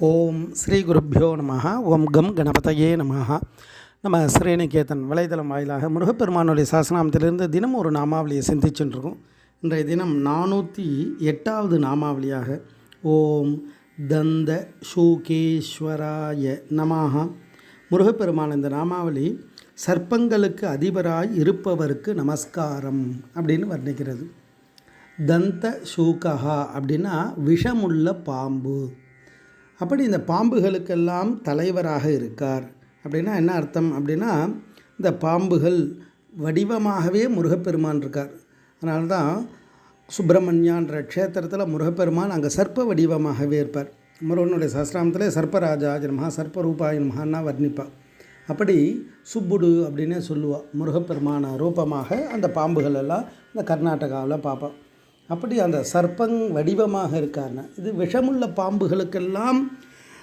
ஓம் ஸ்ரீ குருப்பியோ நம ஓம் கம் கணபதையே நம நம்ம ஸ்ரீநிகேதன் வலைதளம் வாயிலாக முருகப்பெருமானுடைய சாசனாமத்திலிருந்து தினம் ஒரு நாமாவளியை சிந்திச்சுட்டுருக்கோம் இன்றைய தினம் நானூற்றி எட்டாவது நாமாவளியாக ஓம் தந்த ஷூகேஸ்வராய நமாக முருகப்பெருமான் இந்த நாமாவளி சர்ப்பங்களுக்கு அதிபராய் இருப்பவருக்கு நமஸ்காரம் அப்படின்னு வர்ணிக்கிறது. தந்த ஷூகஹா அப்படின்னா விஷமுள்ள பாம்பு. அப்படி இந்த பாம்புகளுக்கெல்லாம் தலைவராக இருக்கார். அப்படின்னா என்ன அர்த்தம் அப்படின்னா இந்த பாம்புகள் வடிவமாகவே முருகப்பெருமான் இருக்கார். அதனால தான் சுப்பிரமணியான்ற க்ஷேத்திரத்தில் முருகப்பெருமான் அங்கே சர்ப்ப வடிவமாகவே இருப்பார். முருகனுடைய சஸ்திராமத்தில் சர்ப்பராஜாஜ நமஹா சர்ப்பரூபாய நமஹான்னா வர்ணிப்பார். அப்படி சுப்புடு அப்படின்னே சொல்லுவாள் முருகப்பெருமான ரூபமாக அந்த பாம்புகள் எல்லாம் இந்த கர்நாடகாவில் பார்ப்போம் அப்படி அந்த சர்ப்பங் வடிவமாக இருக்கார்னா இது விஷமுள்ள பாம்புகளுக்கெல்லாம்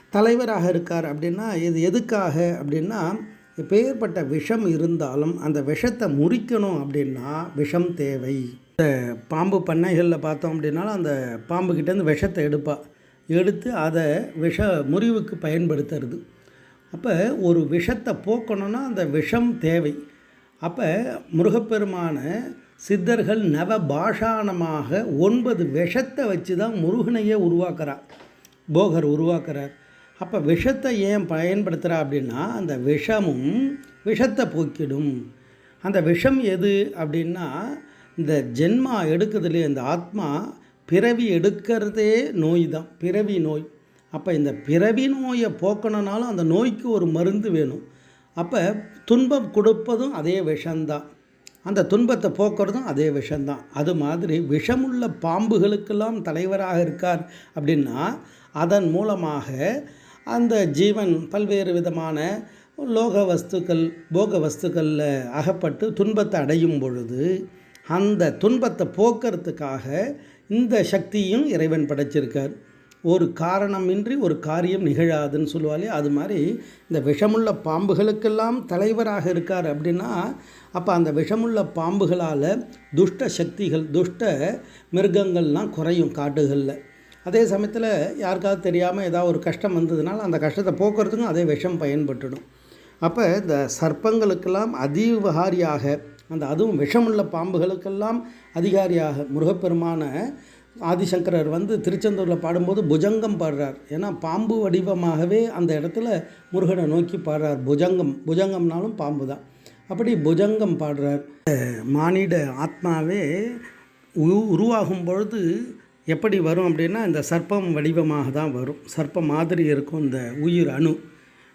தலைவராக இருக்கார் அப்படின்னா இது எதுக்காக அப்படின்னா பெயர்பட்ட விஷம் இருந்தாலும் அந்த விஷத்தை முறிக்கணும் அப்படின்னா விஷம் தேவை. இந்த பாம்பு பண்ணைகளில் பார்த்தோம் அப்படின்னாலும் அந்த பாம்புக்கிட்டேருந்து விஷத்தை எடுப்பாள் எடுத்து அதை விஷ முறிவுக்கு பயன்படுத்துறது. அப்போ ஒரு விஷத்தை போக்கணும்னா அந்த விஷம் தேவை. அப்போ முருகப்பெருமான சித்தர்கள் நவ பாஷாணமாக ஒன்பது விஷத்தை வச்சு தான் முருகனையே உருவாக்குறார். போகர் உருவாக்குறார். அப்போ விஷத்தை ஏன் பயன்படுத்துகிறா அப்படின்னா அந்த விஷமும் விஷத்தை போக்கிடும். அந்த விஷம் எது அப்படின்னா இந்த ஜென்மா எடுக்கிறதுலே இந்த ஆத்மா பிறவி எடுக்கிறதே நோய் தான் பிறவி நோய். அப்போ இந்த பிறவி நோயை போக்கணுனாலும் அந்த நோய்க்கு ஒரு மருந்து வேணும். அப்போ துன்பம் கொடுப்பதும் அதே விஷம்தான். அந்த துன்பத்தை போக்குறதும் அதே விஷம்தான். அது மாதிரி விஷமுள்ள பாம்புகளுக்கெல்லாம் தலைவராக இருக்கார் அப்படின்னா அதன் மூலமாக அந்த ஜீவன் பல்வேறு விதமான லோக வஸ்துக்கள் போக வஸ்துக்களில் அகப்பட்டு துன்பத்தை அடையும் பொழுது அந்த துன்பத்தை போக்குறதுக்காக இந்த சக்தியும் இறைவன் படைச்சிருக்கார். ஒரு காரணமின்றி ஒரு காரியம் நிகழாதுன்னு சொல்லுவாளே. அது மாதிரி இந்த விஷமுள்ள பாம்புகளுக்கெல்லாம் தலைவராக இருக்கார் அப்படின்னா அப்போ அந்த விஷமுள்ள பாம்புகளால் துஷ்ட சக்திகள் துஷ்ட மிருகங்கள்லாம் குறையும் காட்டுகளில். அதே சமயத்தில் யாருக்காவது தெரியாமல் ஏதாவது ஒரு கஷ்டம் வந்ததுனால அந்த கஷ்டத்தை போக்குறதுக்கும் அதே விஷம் பயன்பட்டுடும். அப்போ இந்த சர்ப்பங்களுக்கெல்லாம் அதிகாரியாக அந்த அதுவும் விஷமுள்ள பாம்புகளுக்கெல்லாம் அதிகாரியாக முருகப்பெருமான ஆதிசங்கரர் வந்து திருச்செந்தூரில் பாடும்போது புஜங்கம் பாடுறார். ஏன்னா பாம்பு வடிவமாகவே அந்த இடத்துல முருகனை நோக்கி பாடுறார். புஜங்கம் புஜங்கம்னாலும் பாம்பு தான் அப்படி புஜங்கம் பாடுறார். மானிட ஆத்மாவே உ- உருவாகும் பொழுது எப்படி வரும் அப்படின்னா இந்த சர்ப்பம் வடிவமாக தான் வரும். சர்ப்பம் மாதிரி இருக்கும் இந்த உயிர் அணு.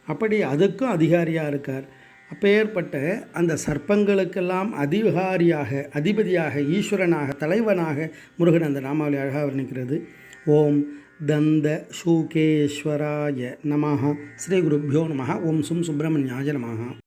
அப்படி அதுக்கும் அதிகாரியாக இருக்கார். அப்பேற்பட்ட அந்த சர்ப்பங்களுக்கெல்லாம் அதிகாரியாக அதிபதியாக ஈஸ்வரனாக தலைவனாக முருகன் அந்த நாமாவளி அழகாக வர்ணிக்கிறது. ஓம் தந்த சூகேஸ்வராய நமஹ. ஸ்ரீ குருப்பியோ நமஹ. ஓம் சும் சுப்பிரமணியாய நமஹ.